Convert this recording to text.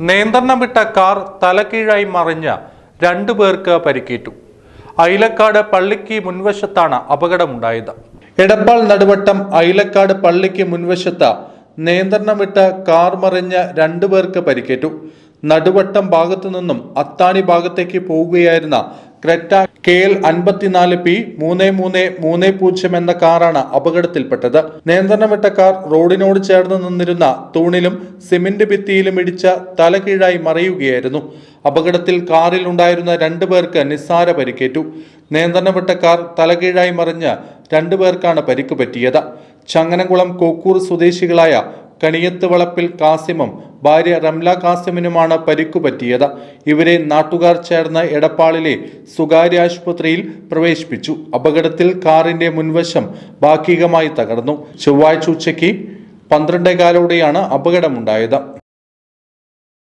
നിയന്ത്രണം വിട്ട കാർ തലകീഴായി മറിഞ്ഞ രണ്ടു പേർക്ക് പരിക്കേറ്റു. ഐലക്കാട് പള്ളിക്ക് മുൻവശത്താണ് അപകടമുണ്ടായത്. എടപ്പാൾ നടുവട്ടം ഐലക്കാട് പള്ളിക്ക് മുൻവശത്ത് നിയന്ത്രണം വിട്ട കാർ മറിഞ്ഞ രണ്ടു പേർക്ക് പരിക്കേറ്റു. നടുവട്ടം ഭാഗത്തു നിന്നും അത്താണി ഭാഗത്തേക്ക് പോവുകയായിരുന്ന ക്രെറ്റ കെ എൽ അൻപത്തിനാല് പി മൂന്ന് മൂന്ന് മൂന്ന് പൂജ്യം എന്ന കാറാണ് അപകടത്തിൽപ്പെട്ടത്. നിയന്ത്രണം വിട്ട കാർ റോഡിനോട് ചേർന്ന് നിന്നിരുന്ന തൂണിലും സിമന്റ് ഭിത്തിയിലും ഇടിച്ച തലകീഴായി മറിയുകയായിരുന്നു. അപകടത്തിൽ കാറിൽ ഉണ്ടായിരുന്ന രണ്ടു പേർക്ക് നിസ്സാര പരിക്കേറ്റു. നിയന്ത്രണം വിട്ട കാർ തലകീഴായി മറിഞ്ഞ് രണ്ടുപേർക്കാണ് പരിക്ക് പറ്റിയത്. ചങ്ങനകുളം കോക്കൂർ സ്വദേശികളായ കണിയത്ത് വളപ്പിൽ കാസിമും ഭാര്യ റംല കാസിമിനുമാണ് പരിക്കു പറ്റിയത്. ഇവരെ നാട്ടുകാർ ചേർന്ന് എടപ്പാളിലെ സ്വകാര്യ ആശുപത്രിയിൽ പ്രവേശിപ്പിച്ചു. അപകടത്തിൽ കാറിന്റെ മുൻവശം ഭാഗികമായി തകർന്നു. ചൊവ്വാഴ്ച ഉച്ചയ്ക്ക് പന്ത്രണ്ടേകാലോടെയാണ് അപകടമുണ്ടായത്.